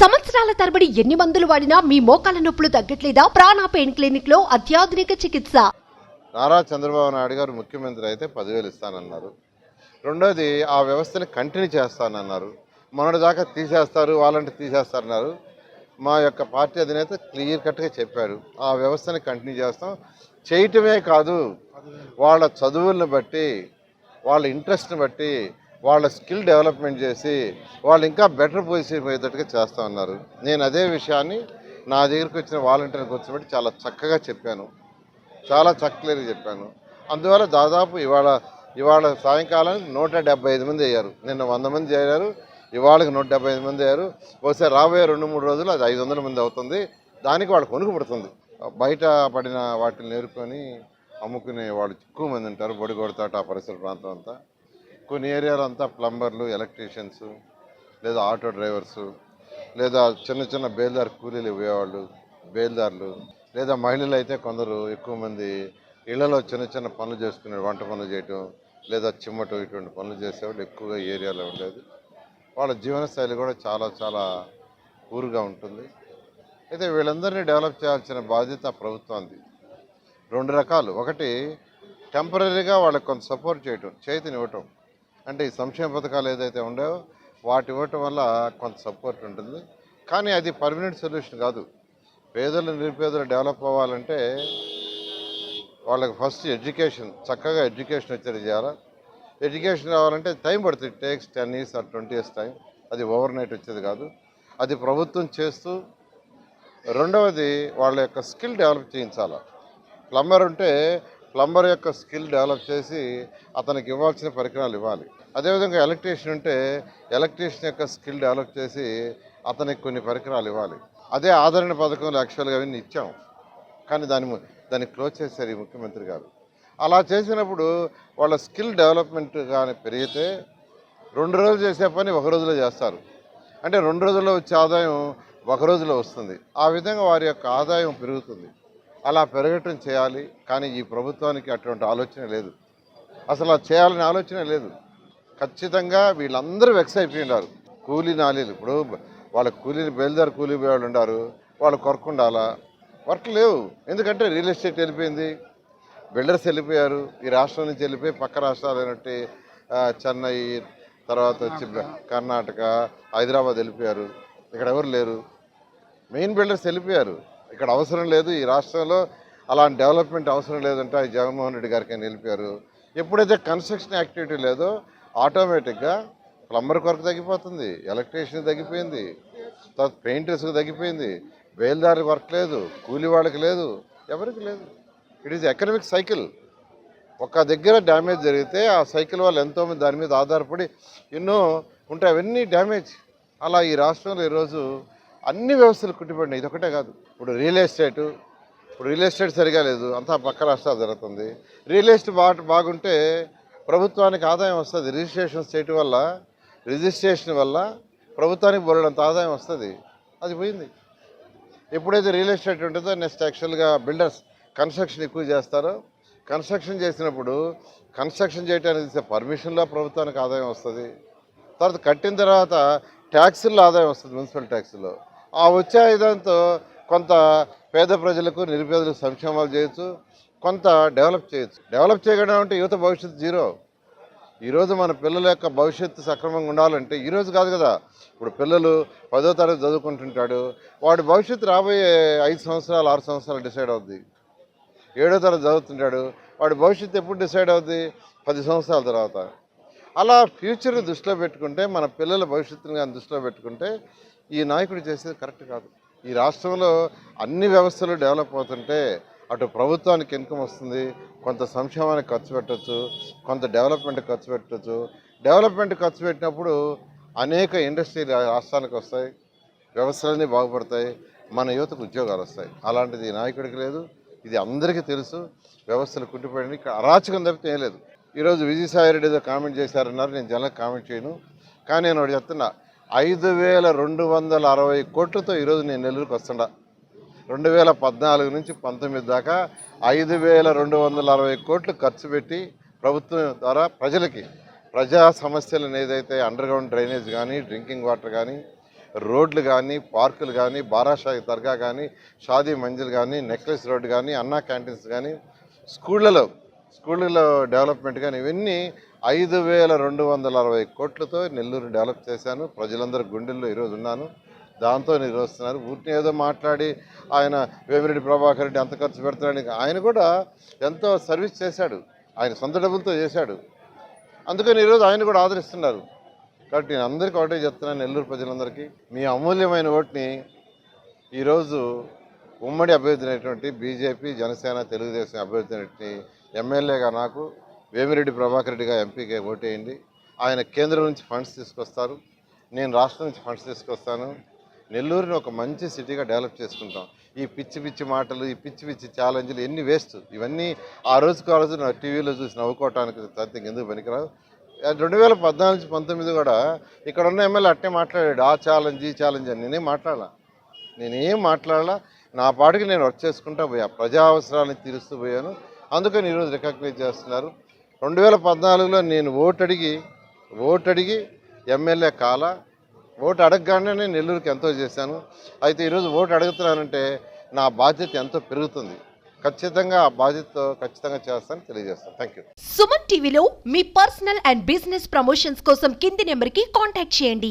సంవత్సరాల తరబడి ఎన్ని మందులు వాడినా మీ మోకాల నొప్పులు తగ్గట్లేదా? ప్రాణ పెయిన్ క్లినిక్లో అత్యాధునిక చికిత్స. నారా చంద్రబాబు నాయుడు గారు ముఖ్యమంత్రి అయితే పదివేలు ఇస్తానన్నారు. రెండోది ఆ వ్యవస్థని కంటిన్యూ చేస్తానన్నారు. మొన్నటి దాకా తీసేస్తారు వాళ్ళంటే తీసేస్తారన్నారు. మా యొక్క పార్టీ అధినేత క్లియర్ కట్గా చెప్పారు. ఆ వ్యవస్థని కంటిన్యూ చేస్తాం. చేయటమే కాదు వాళ్ళ చదువులను బట్టి వాళ్ళ ఇంట్రెస్ట్ని బట్టి వాళ్ళ స్కిల్ డెవలప్మెంట్ చేసి వాళ్ళు ఇంకా బెటర్ పొజిషన్ పోయేటట్టుగా చేస్తూ ఉన్నారు. నేను అదే విషయాన్ని నా దగ్గరికి వచ్చిన వాలంటీర్కి వచ్చినప్పుడు చాలా చక్కగా చెప్పాను. చాలా చక్కలేరు చెప్పాను. అందువల్ల దాదాపు ఇవాళ ఇవాళ సాయంకాలం నూట ఐదు మంది అయ్యారు. నిన్న వంద మంది అయ్యారు ఇవాళకి నూట డెబ్బై ఐదు మంది అయ్యారు. బహుశా రాబోయే రెండు మూడు రోజులు అది ఐదు వందల మంది అవుతుంది. దానికి వాళ్ళు కొనుక్కు పడుతుంది. బయట పడిన వాటిని నేర్కొని అమ్ముకునే వాళ్ళు ఎక్కువ మంది ఉంటారు. బొడిగొడతాట ఆ పరిసర ప్రాంతం అంతా. కొన్ని ఏరియాలో అంతా ప్లంబర్లు ఎలక్ట్రీషియన్స్ లేదా ఆటో డ్రైవర్స్ లేదా చిన్న చిన్న బేల్దార్ కూలీలు ఇవ్వేవాళ్ళు బేల్దార్లు లేదా మహిళలు అయితే కొందరు ఎక్కువ మంది ఇళ్ళలో చిన్న చిన్న పనులు చేసుకునే వంట పనులు చేయటం లేదా చిమ్మటం ఇటువంటి పనులు చేసేవాళ్ళు ఎక్కువగా ఏరియాలో ఉండేది. వాళ్ళ జీవనశైలి కూడా చాలా చాలా ఊరుగా ఉంటుంది. అయితే వీళ్ళందరినీ డెవలప్ చేయాల్సిన బాధ్యత ప్రభుత్వానికి రెండు రకాలు. ఒకటి టెంపరీగా వాళ్ళకి కొంత సపోర్ట్ చేయటం చేతినివ్వటం. అంటే ఈ సంక్షేమ పథకాలు ఏదైతే ఉండేవో వాటి ఇవ్వటం వల్ల కొంత సపోర్ట్ ఉంటుంది. కానీ అది పర్మనెంట్ సొల్యూషన్ కాదు. పేదలు నిరుపేదలు డెవలప్ అవ్వాలంటే వాళ్ళకి ఫస్ట్ ఎడ్యుకేషన్ చక్కగా ఎడ్యుకేషన్ వచ్చేది చేయాలా? ఎడ్యుకేషన్ రావాలంటే టైం పడుతుంది. Takes ten years or twenty years time అది ఓవర్ నైట్ వచ్చేది కాదు. అది ప్రభుత్వం చేస్తూ రెండవది వాళ్ళ యొక్క స్కిల్ డెవలప్ చేయించాలి. ప్లంబర్ ఉంటే ప్లంబర్ యొక్క స్కిల్ డెవలప్ చేసి అతనికి ఇవ్వాల్సిన పరికరాలు ఇవ్వాలి. అదేవిధంగా ఎలక్ట్రీషియన్ ఉంటే ఎలక్ట్రీషియన్ యొక్క స్కిల్ డెవలప్ చేసి అతనికి కొన్ని పరికరాలు ఇవ్వాలి. అదే ఆదరణ పథకంలో యాక్చువల్గా అవన్నీ ఇచ్చాం. కానీ దాని ము- దాన్ని క్లోజ్ చేశారు ఈ ముఖ్యమంత్రి గారు. అలా చేసినప్పుడు వాళ్ళ స్కిల్ డెవలప్మెంట్ కానీ పెరిగితే రెండు రోజులు చేసే పని ఒక రోజులో చేస్తారు. అంటే రెండు రోజుల్లో వచ్చే ఆదాయం ఒక రోజులో వస్తుంది. ఆ విధంగా వారి యొక్క ఆదాయం పెరుగుతుంది. అలా పెరగటం చేయాలి. కానీ ఈ ప్రభుత్వానికి అటువంటి ఆలోచన లేదు. అసలు చేయాలనే ఆలోచన లేదు. ఖచ్చితంగా వీళ్ళందరూ వెక్స్ అయిపోయినారు. కూలీ నాలీలు. ఇప్పుడు వాళ్ళ కూలీని బయలుదేరి కూలీ వాళ్ళు ఉన్నారు వాళ్ళు కొరకుండాలా? వర్క్ లేవు. ఎందుకంటే రియల్ ఎస్టేట్ వెళ్ళిపోయింది. బిల్డర్స్ వెళ్ళిపోయారు. ఈ రాష్ట్రం నుంచి వెళ్ళిపోయి పక్క రాష్ట్రాలు అయినట్టు చెన్నై తర్వాత వచ్చి కర్ణాటక హైదరాబాద్ వెళ్ళిపోయారు. ఇక్కడ ఎవరు లేరు? మెయిన్ బిల్డర్స్ వెళ్ళిపోయారు. ఇక్కడ అవసరం లేదు. ఈ రాష్ట్రంలో అలాంటి డెవలప్మెంట్ అవసరం లేదంటే. జగన్మోహన్ రెడ్డి గారికి వెళ్ళిపోయారు. ఎప్పుడైతే కన్స్ట్రక్షన్ యాక్టివిటీ లేదో ఆటోమేటిక్గా ప్లంబర్ కొరకు తగ్గిపోతుంది ఎలక్ట్రీషియన్ తగ్గిపోయింది తర్వాత పెయింటర్స్కి తగ్గిపోయింది బేల్దారి వర్క్ లేదు కూలి వాళ్ళకి లేదు ఎవరికి లేదు. ఇట్ ఈజ్ ఎకనమిక్ సైకిల్ ఒక దగ్గర డ్యామేజ్ జరిగితే ఆ సైకిల్ వల్ల ఎంతోమంది దాని మీద ఆధారపడి ఎన్నో ఉంటాయి అవన్నీ డ్యామేజ్. అలా ఈ రాష్ట్రంలో ఈరోజు అన్ని వ్యవస్థలు కుట్టిపడినాయి. ఇది ఒకటే కాదు. ఇప్పుడు రియల్ ఎస్టేటు ఇప్పుడు రియల్ ఎస్టేట్ సరిగా లేదు అంతా పక్క రాష్ట్రాలు జరుగుతుంది. రియల్ ఎస్టేట్ బాగుంటే ప్రభుత్వానికి ఆదాయం వస్తుంది. రిజిస్ట్రేషన్ చేయటం వల్ల రిజిస్ట్రేషన్ వల్ల ప్రభుత్వానికి బోలడంత ఆదాయం వస్తుంది. అది పోయింది. ఎప్పుడైతే రియల్ ఎస్టేట్ ఉంటుందో నెక్స్ట్ యాక్చువల్గా బిల్డర్స్ కన్స్ట్రక్షన్ ఎక్కువ చేస్తారో. కన్స్ట్రక్షన్ చేసినప్పుడు కన్స్ట్రక్షన్ చేయడానికి పర్మిషన్లో ప్రభుత్వానికి ఆదాయం వస్తుంది. తర్వాత కట్టిన తర్వాత ట్యాక్సుల్లో ఆదాయం వస్తుంది మున్సిపల్ ట్యాక్సుల్లో ఆ వచ్చే ఆదాయంతో కొంత పేద ప్రజలకు నిరుపేదలకు సంక్షేమాలు చేయొచ్చు. కొంత డెవలప్ చేయొచ్చు. డెవలప్ చేయడం అంటే యువత భవిష్యత్తు జీరో. ఈరోజు మన పిల్లల యొక్క భవిష్యత్తు సక్రమంగా ఉండాలంటే ఈరోజు కాదు కదా. ఇప్పుడు పిల్లలు పదో తరగతి చదువుకుంటుంటాడు. వాడి భవిష్యత్తు రాబోయే ఐదు సంవత్సరాలు ఆరు సంవత్సరాలు డిసైడ్ అవుద్ది. ఏడో తరగతి చదువుతుంటాడు. వాడి భవిష్యత్తు ఎప్పుడు డిసైడ్ అవుద్ది? పది సంవత్సరాల తర్వాత. అలా ఫ్యూచర్ని దృష్టిలో పెట్టుకుంటే మన పిల్లల భవిష్యత్తుని కానీ దృష్టిలో పెట్టుకుంటే ఈ నాయకుడు చేసేది కరెక్ట్ కాదు. ఈ రాష్ట్రంలో అన్ని వ్యవస్థలు డెవలప్ అవుతుంటే అటు ప్రభుత్వానికి ఇన్కమ్ వస్తుంది కొంత సంక్షేమానికి ఖర్చు పెట్టచ్చు కొంత డెవలప్మెంట్ ఖర్చు పెట్టచ్చు. డెవలప్మెంట్ ఖర్చు పెట్టినప్పుడు అనేక ఇండస్ట్రీలు రాష్ట్రానికి వస్తాయి వ్యవస్థలన్నీ బాగుపడతాయి మన యువతకు ఉద్యోగాలు వస్తాయి. అలాంటిది నాయకుడికి లేదు ఇది అందరికీ తెలుసు వ్యవస్థలు కుట్టిపోయింది ఇక్కడ అరాచకం తప్పితే ఏం లేదు. ఈరోజు విజయసాయిరెడ్డి ఏదో కామెంట్ చేశారన్నారు నేను జనాలకు కామెంట్ చేయను. కానీ నేను ఒకటి చెప్తున్నా ఐదు వేల రెండు వందల అరవై కోట్లతో ఈరోజు నేను నెల్లూరుకి వస్తున్నా. రెండు వేల పద్నాలుగు నుంచి పంతొమ్మిది దాకా ఐదు వేల రెండు వందల అరవై కోట్లు ఖర్చు పెట్టి ప్రభుత్వం ద్వారా ప్రజలకి ప్రజా సమస్యలను ఏదైతే అండర్గ్రౌండ్ డ్రైనేజ్ కానీ డ్రింకింగ్ వాటర్ కానీ రోడ్లు కానీ పార్కులు కానీ బారాషాహి దర్గా కానీ షాదీ మంజిల్ కానీ నెక్లెస్ రోడ్ కానీ అన్నా క్యాంటీన్స్ కానీ స్కూళ్ళలో స్కూళ్ళలో డెవలప్మెంట్ కానీ ఇవన్నీ ఐదు వేల రెండు వందల అరవై కోట్లతో నెల్లూరు డెవలప్ చేశాను. ప్రజలందరూ గుండెల్లో ఈరోజు ఉన్నాను. దాంతో నిర్వహిస్తున్నారు ఊరిని ఏదో మాట్లాడి ఆయన వేమిరెడ్డి ప్రభాకర్ రెడ్డి అంత ఖర్చు పెడతాడని ఆయన కూడా ఎంతో సర్వీస్ చేశాడు. ఆయన సొంత డబ్బులతో చేశాడు. అందుకని ఈరోజు ఆయన కూడా ఆదరిస్తున్నారు. కాబట్టి నేను అందరికీ ఒకటే చెప్తున్నాను నెల్లూరు ప్రజలందరికీ మీ అమూల్యమైన ఓటుని ఈరోజు ఉమ్మడి అభ్యర్థి అయినటువంటి బీజేపీ జనసేన తెలుగుదేశం అభ్యర్థి అయినటువంటి ఎమ్మెల్యేగా నాకు వేమిరెడ్డి ప్రభాకర్ రెడ్డిగా ఎంపీగా ఓటేయండి. ఆయన కేంద్రం నుంచి ఫండ్స్ తీసుకొస్తారు. నేను రాష్ట్రం నుంచి ఫండ్స్ తీసుకొస్తాను. నెల్లూరుని ఒక మంచి సిటీగా డెవలప్ చేసుకుంటాం. ఈ పిచ్చి పిచ్చి మాటలు ఈ పిచ్చి పిచ్చి ఛాలెంజ్లు ఎన్ని వేస్ట్? ఇవన్నీ ఆ రోజుకు ఆ రోజు నా టీవీలో చూసి నవ్వుకోవటానికి తప్ప ఎందుకు పనికిరాదు రెండు వేల పద్నాలుగు పంతొమ్మిది కూడా ఇక్కడ ఉన్న ఎమ్మెల్యే అట్టే మాట్లాడాడు. ఆ ఛాలెంజ్ ఈ ఛాలెంజ్ అని నేనేం మాట్లాడాల? నేనేం మాట్లాడాలా? నా పాటికి నేను వర్క్ చేసుకుంటా పోయా. ప్రజా అవసరాలను తీరుస్తూ పోయాను. అందుకని ఈరోజు రికగ్నైజ్ చేస్తున్నారు. రెండు వేల పద్నాలుగులో నేను ఓటు అడిగి ఓటు అడిగి ఎమ్మెల్యే కాల? ఓటు అడగగానే నేను నెల్లూరుకి ఎంతో చేశాను. అయితే ఈరోజు ఓటు అడుగుతున్నానంటే నా బాధ్యత ఎంతో పెరుగుతుంది. ఖచ్చితంగా ఆ బాధ్యతతో ఖచ్చితంగా చేస్తాను తెలియజేస్తాను. థ్యాంక్ యూ సుమన్ టీవీలో మీ పర్సనల్ అండ్ బిజినెస్ ప్రమోషన్స్ కోసం కింది నెంబర్కి కాంటాక్ట్ చేయండి.